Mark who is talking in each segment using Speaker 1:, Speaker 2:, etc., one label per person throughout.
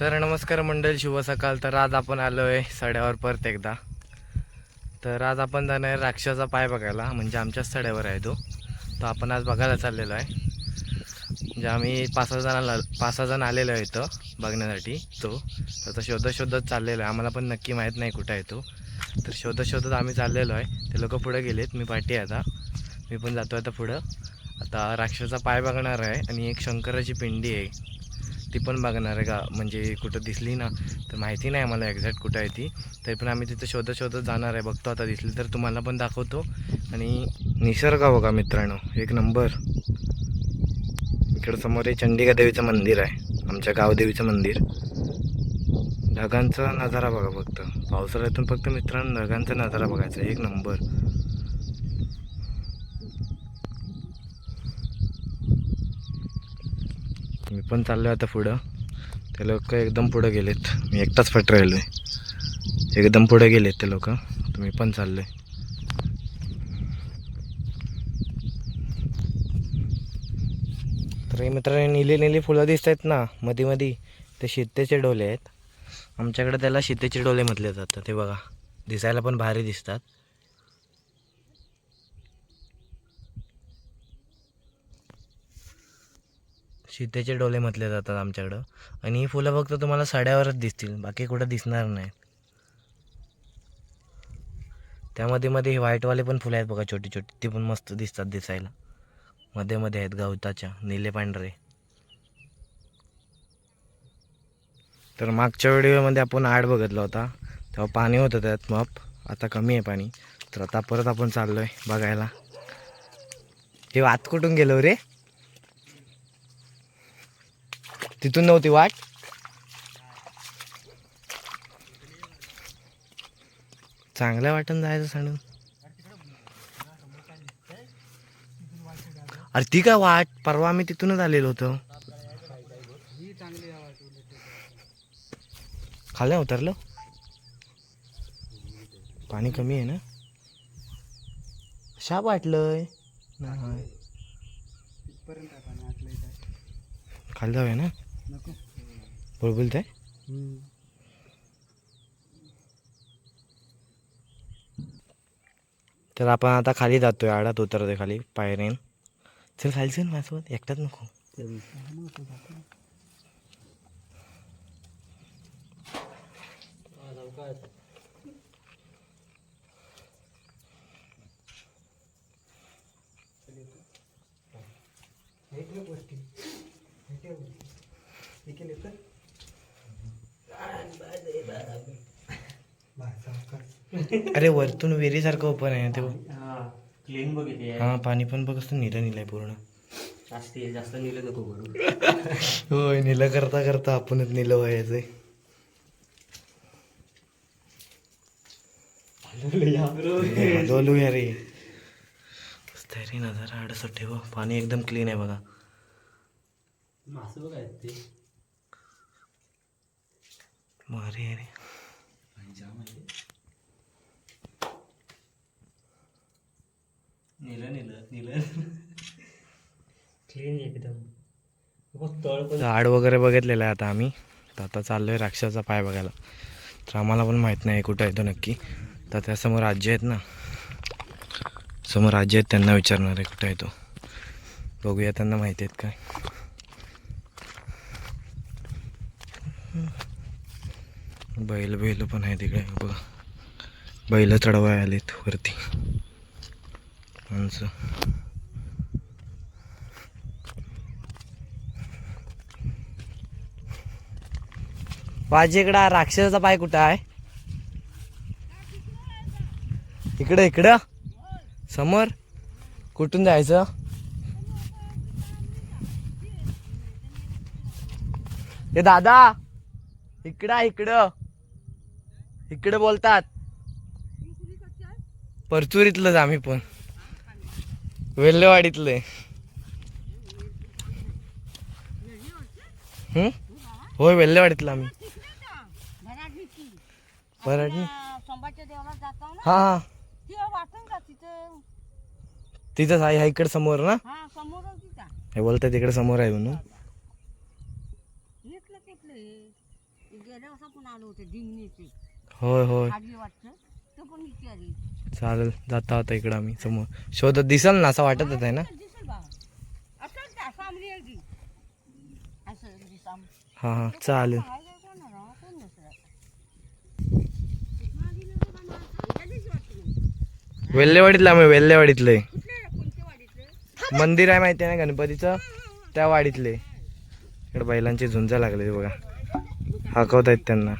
Speaker 1: तर नमस्कार मंडळ शुभ सकाळ. तर आज आपण आलो आहे सड्यावर परत एकदा. तर आज आपण जाणार आहे राक्षाचा पाय बघायला म्हणजे आमच्याच सड्यावर आहे तो. तो आपण आज बघायला चाललेलो आहे. म्हणजे आम्ही पाच सहा जणांना पाच सहा जण आलेलो आहे इथं बघण्यासाठी तो. तर शोधत शोधत चाललेलो आहे. आम्हाला पण नक्की माहीत नाही कुठं आहे तो. तर शोधत शोधत आम्ही चाललेलो आहे. ते लोक पुढे गेलेत. मी पाठी आहे आता. मी पण जातो आता पुढं. आता राक्षाचा पाय बघणार आहे आणि एक शंकराची पिंडी आहे. ती पण बघणार आहे का? म्हणजे कुठं दिसली ना तर माहिती नाही मला एक्झॅक्ट कुठं आहे ती. तरी पण आम्ही तिथं शोधत शोधत जाणार आहे. बघतो आता दिसली तर तुम्हाला पण दाखवतो. आणि निसर्ग बघा मित्रांनो एक नंबर. इकडं समोर हे चंडिका देवीचं मंदिर आहे. आमच्या गावदेवीचं मंदिर. ढगांचा नजारा बघा फक्त. पावसाळ्यातून फक्त मित्रांनो ढगांचा नजारा बघायचा. एक नंबर मी पण चाललो आता पुढं. ते लोक एकदम पुढं गेलेत. मी एकटाच फट राहिलो आहे. एकदम पुढे गेलेत ते लोक. तुम्ही पण चाललो आहे तर मित्र मित्रांनो निली निली फुलं दिसत आहेत ना? मध्ये मध्ये ते शितेचे डोले आहेत. आमच्याकडे त्याला शितेचे डोले म्हटले जातात. ते बघा. दिसायला पण भारी दिसतात. सीतेचे डोले म्हटले जातात आमच्याकडं. आणि ही फुलं फक्त तुम्हाला साड्यावरच दिसतील बाकी कुठं दिसणार नाही त्यामध्ये मध्ये हे व्हाईटवाले पण फुलं आहेत बघा छोटी छोटी. ती पण मस्त दिसतात दिसायला. मध्ये मध्ये आहेत गवताच्या निले पांढरे. तर मागच्या व्हिडिओमध्ये आपण आड बघितला होता. तेव्हा पाणी होतं त्यात माप. आता कमी आहे पाणी. तर आता परत आपण चाललो आहे बघायला. हे आत कुठून गेलो रे? तिथून नव्हती वाट? चांगल्या वाटण जायचं सांडून. अरे ती काय वाट? परवा आम्ही तिथूनच आलेलो होतो. खाली उतरलो? पाणी कमी आहे ना? शाप वाटलंय. नाही. खाली जाऊया ना? बुलबुलत आहे तर आपण आता खाली जातोय आडात उतरतोय खाली पायरेन चल खाली चल माझ्यासोबत एकटाच नको. अरे वरतून विहिरीसारखं ओपन आहे ते
Speaker 2: क्लीन बघितली
Speaker 1: हा. पाणी पण बघ असतं निलं निलं आहे पूर्ण.
Speaker 2: जास्त जास्त नेलं नको करू
Speaker 1: होय निलं करता करता आपणच निलं व्हायचंय डोलू या रे. मस्त आहे रे नजारा आडसट ठेव. पाणी एकदम क्लीन आहे बघा.
Speaker 2: मासं बघ ते.
Speaker 1: भारी आहे.
Speaker 2: नेलं नेलं नेलं. क्लीन एकदम. बघ तळ पण
Speaker 1: आड वगैरे बघितलेलं आहे आता आम्ही. तर आता चाललोय राक्षसाचा पाय बघायला. तर आम्हाला पण माहीत नाही कुठं आहे तो नक्की. तर त्यासमोर राज्य आहेत ना. समोर राज्य आहेत त्यांना विचारणार आहे कुठं आहे तो. बघूया त्यांना माहिती आहेत काय. बैल बैल पण आहे तिकडे. बघा. बैल चढवाय आलेत वरती. माणसं. माझ्याकडं राक्षसाचा पाय कुठं आहे? इकडं इकडं. समोर. कुठून जायचं? हे दादा! इकडं इकडं. इकडं बोलतात. परचुरीतलंच आम्ही पण. वेल्लेवाडीतले होय वेल्लेवाडीतलं आम्ही. बरं हा हा. तिथंच आहे इकडे समोर ना?
Speaker 3: हे
Speaker 1: बोलतात तिकडे समोर आहे म्हणून. होय होय. चालेल जाता होता इकडं आम्ही समोर. शोधत दिसल ना असं वाटत आहे ना?
Speaker 3: हा हा
Speaker 1: हां हां चालेल. वेल्लेवाडीतलं आम्ही वेल्लेवाडीतले. मंदिर आहे माहिती आहे ना गणपतीचं? त्या वाडीतले. इकडे बैलांची झुंजा लागले बघा. हाकवत आहेत त्यांना.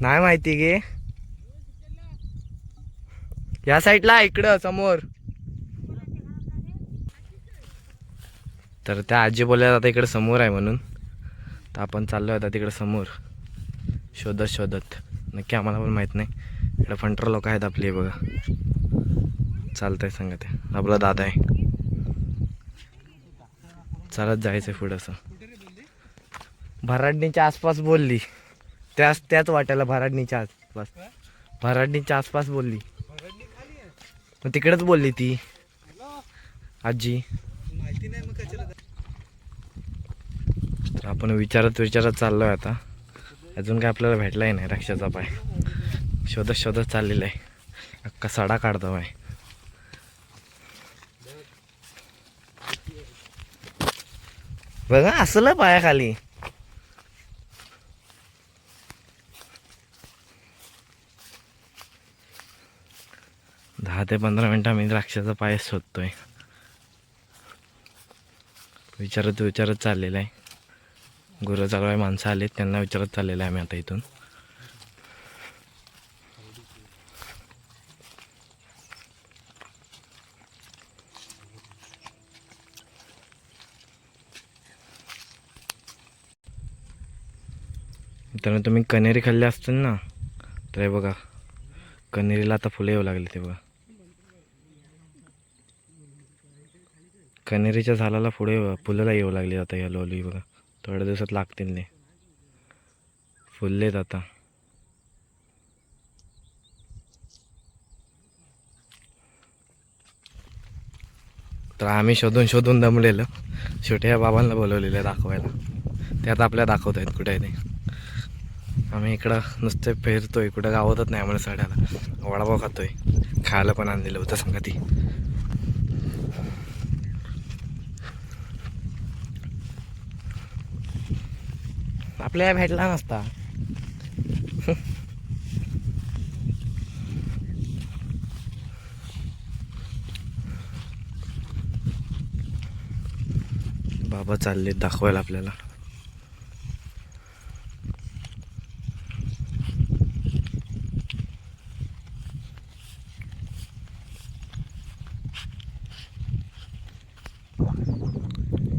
Speaker 1: नाही माहिती गे. या साईडला इकडं समोर. तर त्या आजी बोलल्या आता इकडे समोर आहे म्हणून. तर आपण चाललो आता तिकडे समोर. शोधत शोधत. नक्की आम्हाला पण माहीत नाही. इकडे फंटर लोक आहेत आपली बघा. चालतंय सांगा ते आपला दादा आहे. चालत जायचं पुढं असं. भराडणीच्या आसपास बोलली. त्याच त्याच वाट्याला भराडणीच्या आसपास. भराडणीच्या आसपास बोलली. मग तिकडेच बोलली ती. आजी. माहिती तर आपण विचारत विचारत चाललोय आता. अजून काय आपल्याला भेटलाही नाही रक्षाचा पाय. शोधत शोधत चाललेला आहे. अख्खा सडा काढतो आहे बघा असलं पायाखाली. दहा ते पंधरा मिनटं आम्ही द्राक्षाचा पाय शोधतोय. विचारत विचारत चाललेलं आहे. गुरं चालवाय माणसं आलेत त्यांना विचारत चाललेलं आहे आम्ही आता इथून. मित्रांनो तुम्ही कनेरी खाल्ले असतील ना? तर हे बघा कनेरीला आता फुले येऊ लागले ते बघा. कनेरीच्या झाडाला पुढे फुलाला येऊ लागली आता या लोली बघा. थोड्या दिवसात लागतील ते. फुललेत आता. तर आम्ही शोधून शोधून दमलेलं. शेवटी या बाबांना बोलवलेलं दाखवायला. ते आता दाखवत आहेत कुठे नाही आम्ही इकडं नुसते फिरतोय. कुठं गावतच नाही आम्हाला सड्याला. वडापाव खातोय. खायला पण आणलेलं होतं सांगा ती आपल्याला भेटला नसता. बाबा चालले दाखवायला आपल्याला.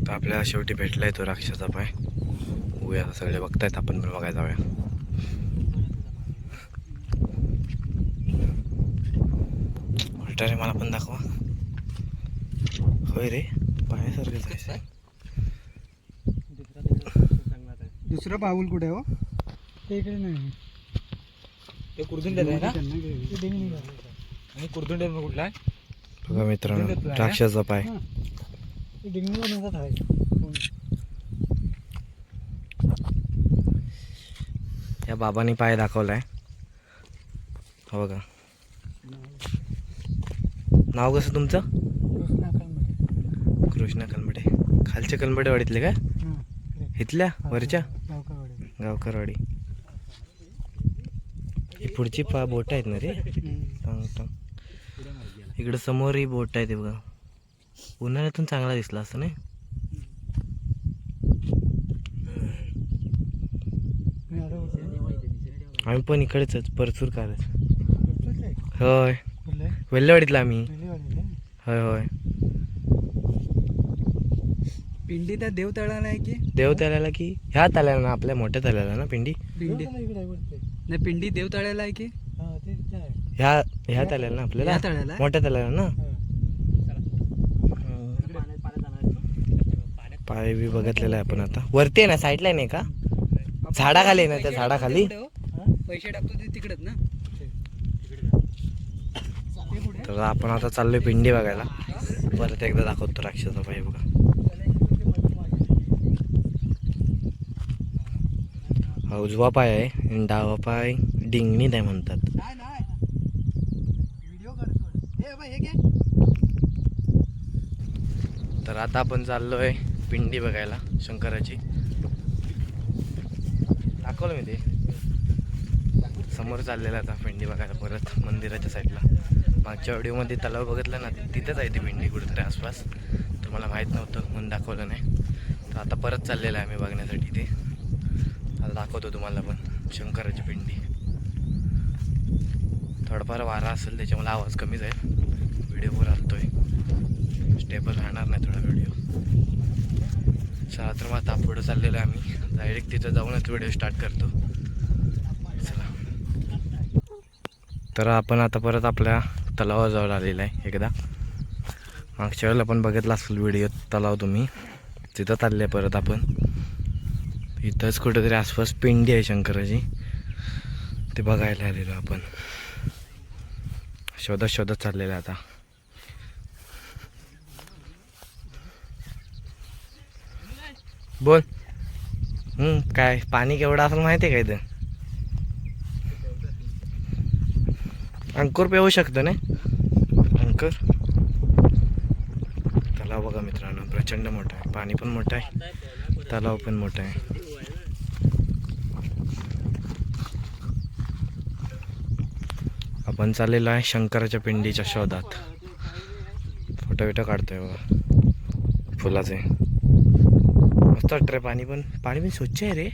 Speaker 1: तर आपल्याला शेवटी भेटलाय तो राक्षसा पाय. आता सगळे बघतायत आपण पण बघायला जाऊया. उलटा रे मला पण दाखवा. होय रे पायासारखंच आहे
Speaker 4: दुसरा बाऊल कुठे हो? ते इकडे नाही
Speaker 2: ते कुर्दुंड्यात आहे ना? कुर्दुंड्यात कुठला आहे?
Speaker 1: बघा मित्रांनो राक्षसा पाय.
Speaker 4: ते डिंगणीला नव्हता आहे
Speaker 1: या बाबांनी पाय दाखवलाय. हो बघा. नाव कसं तुमचं?
Speaker 4: कृष्णा कलमडे
Speaker 1: खालच्या कलमडे वाडीतले काय
Speaker 4: हां
Speaker 1: इथल्या? वरच्या? गावकरवाडी. ही पुढची पा बोट आहेत ना रे? टांग टांग. इकडं समोर ही बोट आहे ते बघा. उन्हाळ्यातून चांगला दिसला असं नाही? आम्ही पण इकडेच परचूर कारच होय. वेल्लेवाडीतला आम्ही. होय होय.
Speaker 4: पिंडी त्या देव तळाला आहे की?
Speaker 1: देव त्याला की? ह्या ताल्याला ना आपल्या मोठ्या ताल्याला ना पिंडी?
Speaker 4: पिंडी. नाही पिंडी देव तळाला आहे की?
Speaker 1: ह्या ह्या ताल्याला ना आपल्याला?
Speaker 4: तळ्याला?
Speaker 1: मोठ्या ताल्याला ना? पाय बी बघितलेला आहे आपण आता. वरती आहे ना साईडला नाही का? झाडाखाली आहे ना त्या झाडाखाली?
Speaker 4: पैसे टाकतो ते तिकडेच ना.
Speaker 1: तर आपण आता चाललोय पिंडी बघायला. परत एकदा दाखवतो राक्षसा पाय बघा. हा उजवा पाय आहे आणि डावा पाय डिंगणीत आहे म्हणतात. तर आता आपण चाललोय पिंडी बघायला शंकराची. दाखवलं मी ते. समोर चाललेला आता भेंडी बघायला परत मंदिराच्या साईडला. मागच्या व्हिडिओमध्ये तलाव बघितला ना तिथेच आहे ती भेंडी कुठेतरी आसपास. तर मला माहीत नव्हतं म्हणून दाखवलं नाही. तर आता परत चाललेलं आहे आम्ही बघण्यासाठी ते आता दाखवतो तुम्हाला पण शंकराची भेंडी. थोडाफार वारा असेल त्याच्यामुळे आवाज कमी जाईल व्हिडिओवर वर आहे स्टेबल राहणार नाही थोडा व्हिडिओ. चला तर मग आता पुढं चाललेलो आहे आम्ही. डायरेक्ट तिथं जाऊनच व्हिडिओ स्टार्ट करतो चला तर आपण आता परत आपल्या तलावाजवळ आलेला आलेलं आहे एकदा. मागच्या वेळेला पण बघितला असेल व्हिडिओ तलाव तुम्ही. तिथं चालले परत आपण. इथंच कुठेतरी आसपास पिंडी आहे शंकराची. ते बघायला आलेलो आपण. शोधत शोधत चाललेलं आहे आता. बोल. काय पाणी केवढं असेल माहिती आहे का इथं? अंकुर पेऊ शकतं ना? अंकुर? तलाव बघा मित्रांनो प्रचंड मोठा आहे. पाणी पण मोठं आहे. तलाव पण मोठा आहे. आपण चाललेलो आहे शंकराच्या पिंडीच्या शोधात. फोटो बिटो काढतोय बघा. फुलाचे. मस्त वाटतं रे पाणी पण. पाणी पण स्वच्छ आहे रे.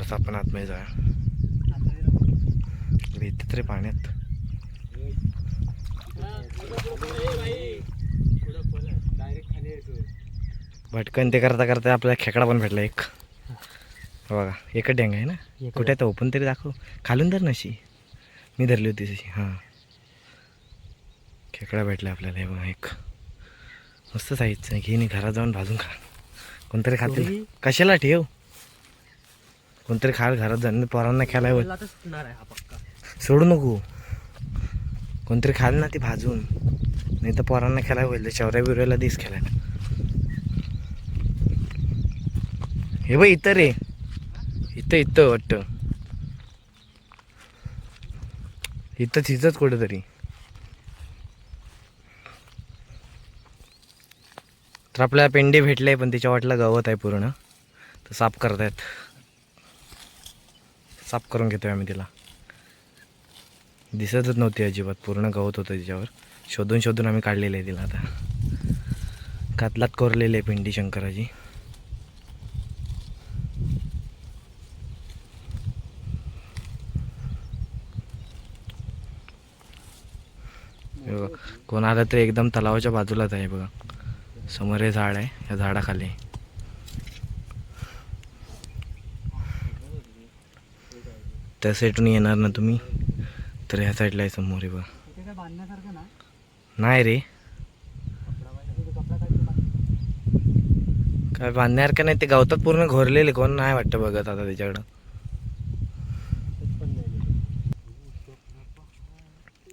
Speaker 1: थोडंसं आपण आतमध्ये जाऊया. भीतीत रे पाण्यात भटकन ते करता करता आपल्याला खेकडा पण भेटला एक. बघा एकच डेंग आहे ना? कुठे तर ओपन तरी दाखव. खालून धर नशी मी धरली होती तशी. हां. खेकडा भेटला आपल्याला. हे बघा एक. मस्त साईजचं घे घरात जाऊन भाजून खा. कोणतरी खातील? कशाला ठेव? कोणतरी खाल घरात जाऊन पोरांना खेळायला
Speaker 2: हा
Speaker 1: सोडू नको. कोणतरी खाल ना ती भाजून. नाही तर पोरांना खेळायला होईल. शौर्या बिवऱ्याला दिस खेळायला. हे बघ इथं रे. इथं इथं वाटतं. इथं तिथंच कुठेतरी. तर आपल्याला पेंडे भेटले पण त्याच्या वाटला गवत आहे पूर्ण. तर साफ करतायत. साफ करून घेतोय आम्ही तिला. दिसतच नव्हती अजिबात पूर्ण गवत होतं तिच्यावर. शोधून शोधून आम्ही काढलेलं आहे तिला आता. कातलात कोरलेली आहे पिंडी शंकराची बघा, कोण आलं तर एकदम तलावाच्या बाजूलाच आहे बघा. समोर हे झाड आहे या झाडाखाली. त्या साईडून येणार ना तुम्ही? तर ह्या साईडला आहे समोर बघा. नाही रे. काय बांधणार का नाही ते गवतात पूर्ण घोरलेले. कोण नाही वाटतं बघत आता त्याच्याकडं.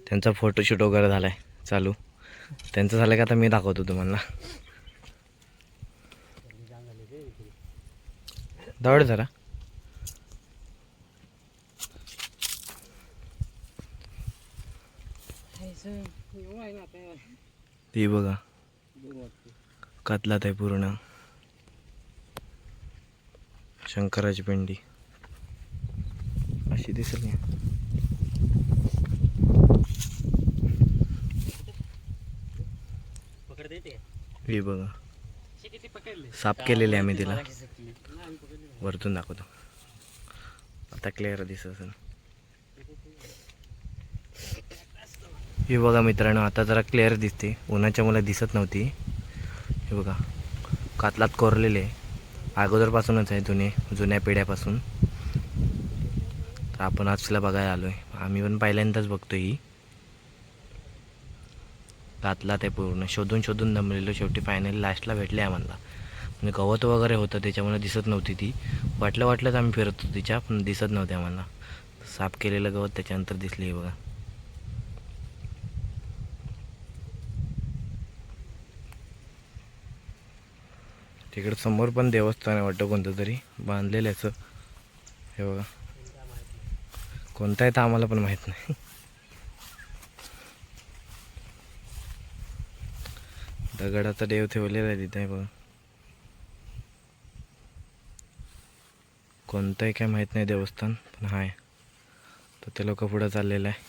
Speaker 1: त्यांचा फोटोशूट वगैरे झालाय. चालू. त्यांचं झालं का आता मी दाखवतो तुम्हाला. दौड जरा. हे बघा. कातलात आहे पूर्ण. शंकराची पेंडी. अशी दिसेल हे बघा. साफ केलेली आहे आम्ही तिला. वरतून दाखवतो. आता क्लिअर दिसत असेल. हे बघा मित्रांनो आता जरा क्लिअर दिसते. उन्हाच्या मला दिसत नव्हती. हे बघा कातलात कोरलेले. अगोदरपासूनच आहे जुने जुन्या पिढ्यापासून. तर आपण आजला बघायला आलो आहे आम्ही पण पहिल्यांदाच बघतो ही. कातलात आहे पूर्ण. शोधून शोधून दमलेलो शेवटी फायनली लास्टला भेटले आम्हाला. म्हणजे गवत वगैरे होतं त्याच्यामुळे दिसत नव्हती ती. वाटलं वाटलंच आम्ही फिरत होतो तिच्या पण दिसत नव्हते आम्हाला. साफ केलेलं गवत त्याच्यानंतर दिसली हे बघा. तिकडं समोर पण देवस्थान आहे वाटतं कोणतं तरी. बांधलेलं याचं हे बघा. कोणतं आहे तर आम्हाला पण माहीत नाही. दगडाचा देव ठेवलेला आहे तिथे बघा. कोणतंही काय माहीत नाही देवस्थान पण हाय. तर ते लोक पुढं चाललेलं आहे.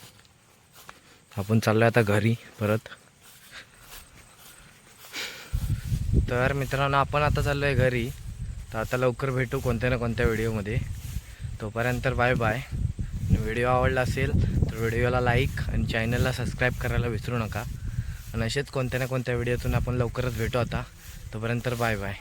Speaker 1: आपण चाललो आता घरी परत. तर मित्रांनो आपण आता चाललो आहे घरी. तर आता लवकर भेटू कोणत्या ना कोणत्या व्हिडिओमध्ये. तोपर्यंत बाय बाय व्हिडिओ आवडला असेल तर व्हिडिओला लाईक आणि चॅनलला सबस्क्राईब करायला विसरू नका. आणि असेच कोणत्या ना कोणत्या व्हिडिओतून आपण लवकरच भेटू आता. तोपर्यंत बाय बाय